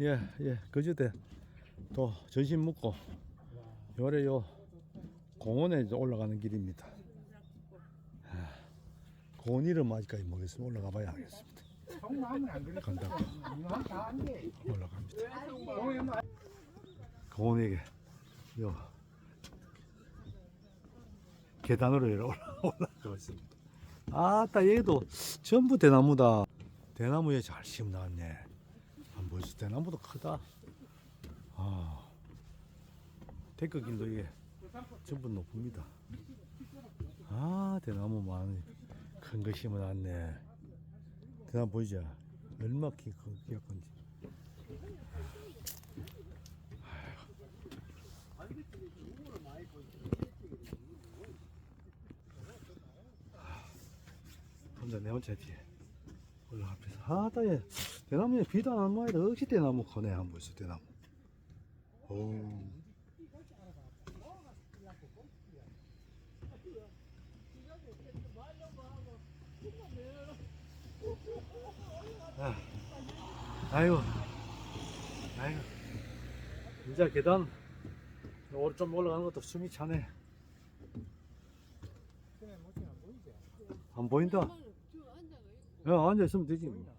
예, 예, 그저께 또 전신 묵고 요래 요 공원에 올라가는 길입니다. 아, 공원 이름 아직까지 모르겠으면 올라가 봐야 하겠습니다. 간다고. 올라갑니다. 공에 뭐 공원에 요 계단으로 이렇게 올라- 올라가고 있습니다. 아따 얘도 전부 대나무다. 대나무에 잘 심어 놨네. 안 보이지? 대나무도 크다. 아, 데크길도 이게 전부 높습니다. 아, 대나무 많이 큰 거 심어놨네. 대나무 보이죠? 얼마 키, 큰 키가 큰지. 혼자 내 혼자 뒤에 올라가면서 아따 얘 대나무에 비도 안 와도 역시 대나무 커네 한번 보세요 대나무. 오 아, 아이고. 아이고. 이제 계단 오늘 좀 올라가는 것도 숨이 차네. 안 보인다? 야 앉아 있으면 되지. 뭐.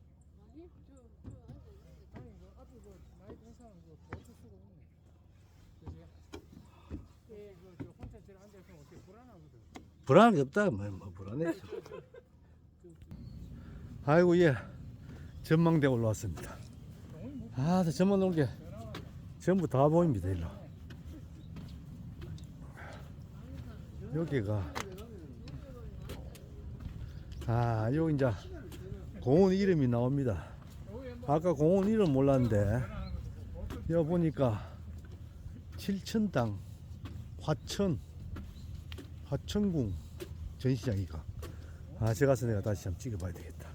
아니 뭐 앞에 그 나이 든 사람 그 보트 쓰고 있네. 그지? 그저 혼자 저기 앉아 있으면 어떻게 불안한 게 없다. 뭐, 뭐 불안해. 아이고 예 전망대 올라왔습니다. 아, 저 전망 온게 전부 다 보입니다 일로. 여기가 아, 여기 이제 공원 이름이 나옵니다. 아까 공원 이름 몰랐는데 여기 보니까 칠천당 화천 화천궁 전시장 이가 아 제가 가서 내가 다시 한번 찍어봐야 되겠다.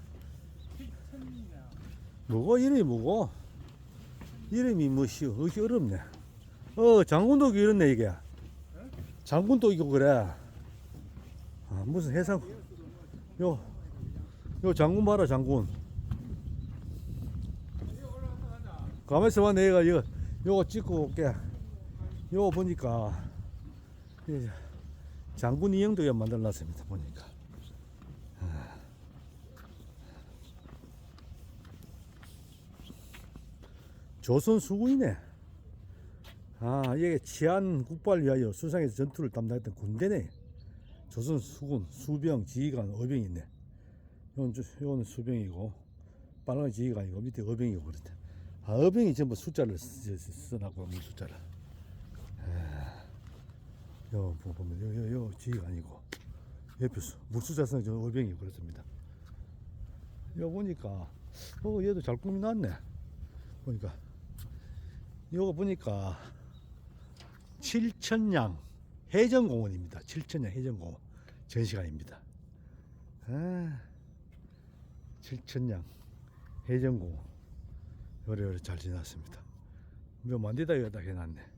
뭐고 이름이 뭐고? 이름이 뭐시오? 어이 어렵네. 어 장군도 이렇네 이게. 장군도 이거 그래. 아 무슨 해상. 요요 장군 봐라 장군. 가만있어 봐 내가 이거 요거 찍고 올게. 요거 보니까. 이 장군 인형도 만들어놨습니다 보니까. 아. 조선 수군이네. 아 이게 치안 국발을 위하여 수상에서 전투를 담당했던 군대네. 조선 수군 수병 지휘관 어병이 있네. 주- 요거는 수병이고 빨간 지휘관이고 밑에 어병이고 그렇다. 아 어병이 전부 숫자를 쓰- 쓰- 써놨고 뭐 숫자를 요 보- 보면 요 지가 아니고 옆에 수 물수자성 저 어병이 그렇습니다. 요 보니까 어 얘도 잘 꾸미 놨네. 보니까 요거 보니까 칠천양 해전공원입니다. 칠천양 해전공원 전시관입니다. 아, 칠천양 해전공원 요래요래 잘 지났습니다. 뭐 만디다 여기다 해놨네.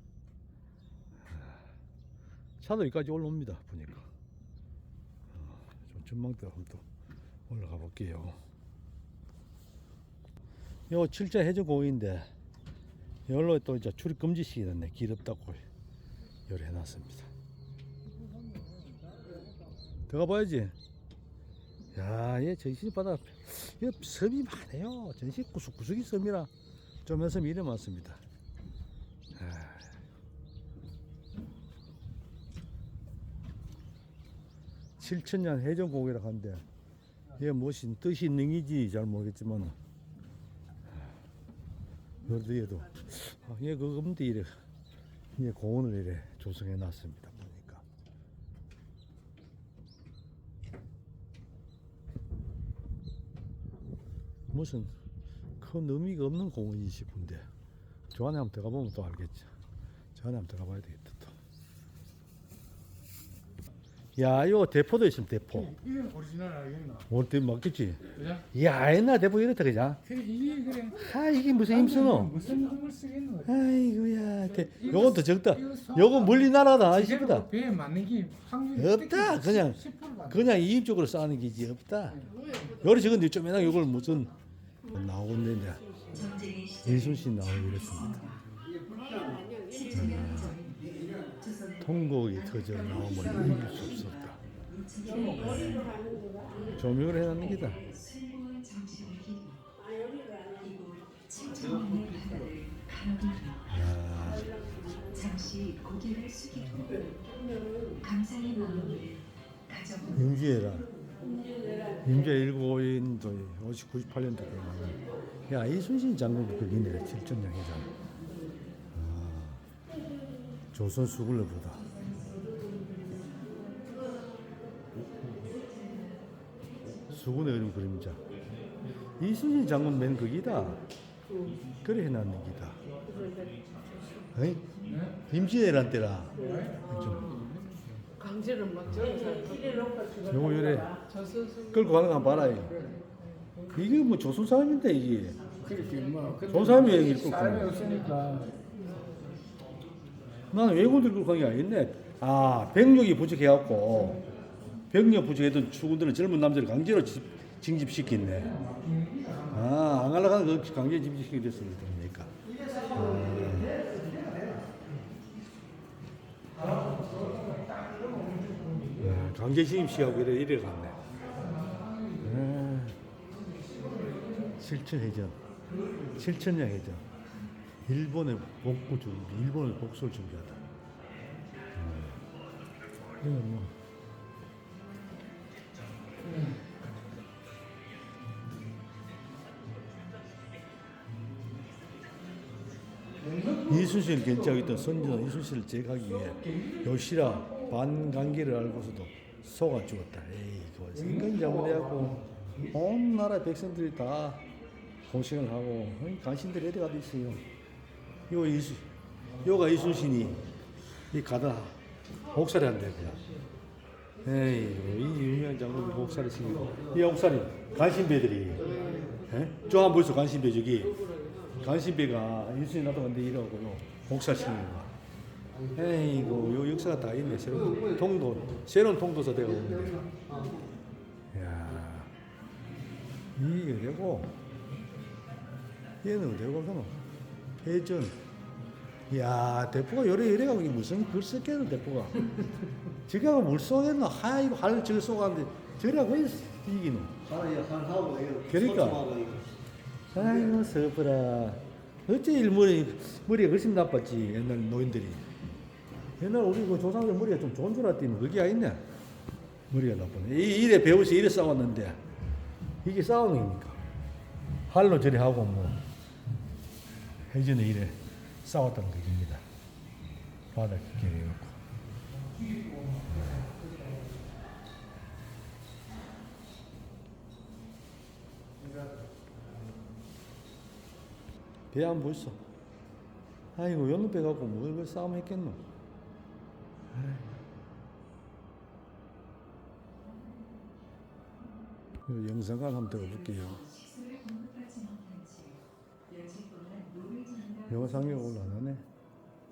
여기까지 올라옵니다 보니까. 어, 좀 전망대 한번 또 올라가 볼게요. 요 칠자 해저공원인데 여기로 또 이제 출입 금지식이 됐네. 길 없다고 열어 해놨습니다. 들어가 봐야지. 야 얘 전신 바다 이 섬이 많아요. 전신 구석구석이 섬이라 좀 해서 이래 많습니다 7천년 해전곡이라고 하는데 이게 무슨 뜻이 능이지 잘 모르겠지만 어디에도 아, 예, 그 음대 이래. 예, 고원을 이래 조성해 놨습니다 보니까. 무슨 큰 의미가 없는 공원이 싶은데 저 안에 한번 들어가 보면 또 알겠지 저 안에 한번 들어가 봐야 되겠다. 야, 이거 대포도 있으면 대포. 이건 오리지널 알겠나? 올때 맞겠지? 그냥? 야, 옛날 대포 이렇다. 그 이게 그래. 아, 이게 무슨 힘쓰노? 무슨 힘을 쓰겠노? 아이고야, 대, 요건 더 적다. 요건 멀리 날아다, 싶다. 배에 맞는 게 확률이 없다, 그냥. 10% 그냥 이입적으로 싸는 게지, 없다. 요리 적은데 좀 맨날 요걸 무슨 시작. 이순신 나오고 이랬습니다. 통곡이 터져 나오면 이길 수 없었다. 조명을 해놨는 기다. 숭고한 정신을 기리 이곳 칭찬의 바다를 가로리라 잠시 고개를 숙이고 감사의 마음을 가져보는 임주애라. 임주애 1952년도 50, 98년도 야 이순신 장군 그기네 칠천량이잖아. 아, 조선 수굴러보다. 수군의 그림 그림자. 이순신 장군 맨 거기다. 그래 해놨는 기다. 어이? 임주애란 때라. 좀 강제를 막 저기서 요거 요래 끌고 가는 거 봐라. 이게 뭐 조선 사람인데 이게. 그렇게 뭐 좋은 사람이 얘기를 사람이. 없으니까 나는 외국인들 끌고 가는 게 아니겠네. 아, 병력이 부족해갖고, 병력 부족했던 추군들은 젊은 남자를 강제로 지- 징집시켰네. 아, 안 가려가는 그 강제 징집시키게 됐습니다. 그러니까. 아, 강제 징집시하고 이래, 이래 갔네. 아, 실천해전. 실천량 해전. 일본의 복구 준비, 일본의 복수를 준비하다. 음. 이건 뭐. 이순신을 견제하고 선조는 이순신을 제거하기 위해 요시라 반관계를 알고서도 속아 죽었다. 에이, 그거 생각이 잘못해갖고 온 나라 백성들이 다 고생을 하고 간신들이 어디 가도 있어요. 요 이수, 요가 이순신이 이 가다 목살이 안 되고요. 에이, 이 유명한 장군이 목살이 생기고 이 목살이 간신배들이 예? 저 한번 보이소 간신배 저기 간신배가 이순신 나도 근데 이러고요 목살 생긴 거. 에이고 요 역사가 다 있네 새로운 통도 새로운 통도사 되고 오는데. 야 이게 되고 얘는 어디고 가노? 회전. 야, 대포가 요래 요래가고 이게 무슨 글 썼겠노, 대포가. 저기하고 물 쏘겠노? 하, 이거 할 저기 쏘가는데, 왜 이기노? 그러니까. 아이고, 서브라. 어째 일머리, 머리가 훨씬 나빴지, 옛날 노인들이. 옛날 우리 그 조상들 머리가 좀 좋은 줄 알았더니, 그게 아니네. 머리가 나쁘네. 이- 이래 배워서 이래 싸웠는데, 이게 싸우는 겁니까? 할로 저리 하고 뭐. 해전에 이래 싸웠다는 얘기입니다. 바닥 깨려갖고. 배안 벌써. 아이고 연는 배 갖고 뭘 싸움 했겠노. 영상관 한번 들어볼게요. 시술을 공급하지 못한 채 며칠 동안 영상이 올라가네.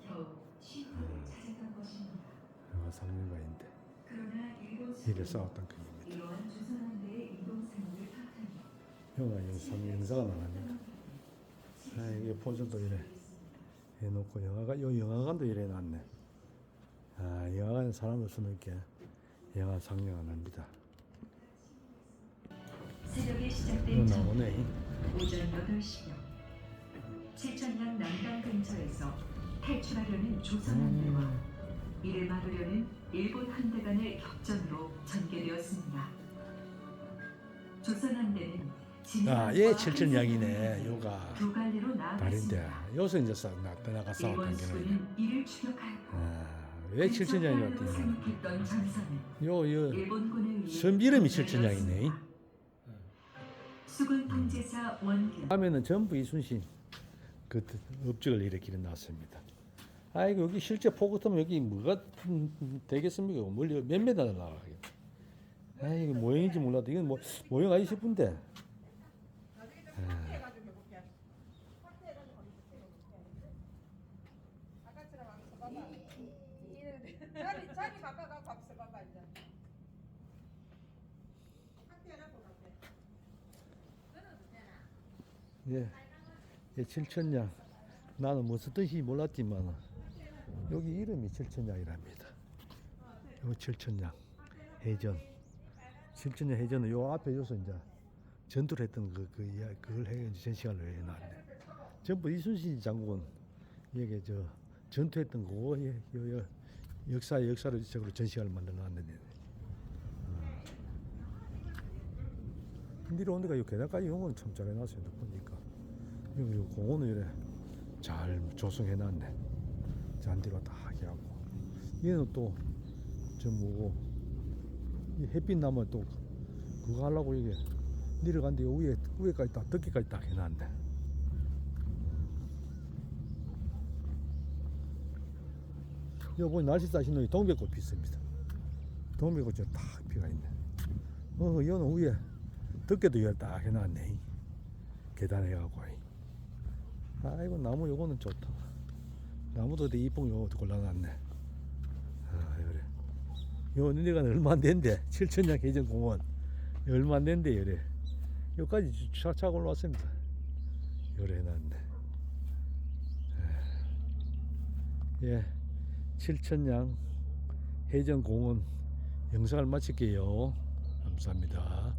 겨우 쉼터를 찾았던 것입니다. 영화 상류가 인데 그러나 일본 이래 수군은 싸웠던 그 파악하며 영화 영상 영상가 나가니까. 아 이게 포즈도 이래 해놓고 영화가 요 영화관도 이래 놨네. 아 영화관 사람 이렇게 영화 상영 안 합니다. 새벽에 시작된 전 나오네. 오전 8시 경 칠천량 남강 근처에서 탈출하려는 조선 함대와 음. 이를 막으려는 일본 함대 간의 격전으로 전개되었습니다. 조선 함대는 아, 얘 칠천량이네. 요가 두 갈래로 다른데 나아갔습니다. 요새 이제 싸 나타나가 싸웠던 일본 게 수군은 이를 추격하였고 아, 왜 생각했던 전선은 요요 일본군에 의해 섬 이름이. 칠천량이네. 수군 통제사 원균 하면은 전부 이순신 그 업적을 일으키는 나왔습니다. 아이고 여기 실제 폭 같으면 여기 뭐가 음, 되겠습니까? 멀리 몇 메다 날아가겠. 아이고 모형인지 몰라도 이건 뭐 모형 아니 싶은데. 자리 자리 바꿔가 밥써 봐봐 이제. 학교에 갖고 갈게. 예. 예, 칠천냥. 나는 뭐 쓰던 시 몰랐지만 여기 이름이 칠천냥이랍니다. 요 칠천냥 해전. 칠천냥 해전은 요 앞에 요서 이제 전투를 했던 그, 그, 그걸 해, 전시관을 해놨네. 전부 이순신 장군, 이게 저, 전투했던 거, 예, 요, 요, 역사, 역사를 적으로 전시관을 만들어 놨는데. 내려오니까 이 계단까지 온건참 잘해놨어요. 보니까. 여기 요 공원을 이래 잘 조성해 놨네. 잔디로 다 하게 하고. 얘는 또, 저 뭐고, 이 햇빛 나면 또 그거 하려고 이게 내려간데 위에, 위에까지 다, 덮개까지 딱 해놨네. 여기 보니 날씨 따신 놈이 동백꽃 피습니다. 동백꽃이 딱 피가 있네. 어, 이거는 위에 덮개도 이걸 딱 해놨네. 계단 해갖고. 아이고, 나무 요거는 좋다. 나무도 되게 이쁜 거 요것도 골라놨네. 아, 그래. 요 내려가는 얼마 안 된대. 칠천냥 해전공원. 얼마 안 된대, 요래. 여기까지 차차 올라왔습니다. 요래 해놨네. 예. 칠천냥 해전공원 영상을 마칠게요. 감사합니다.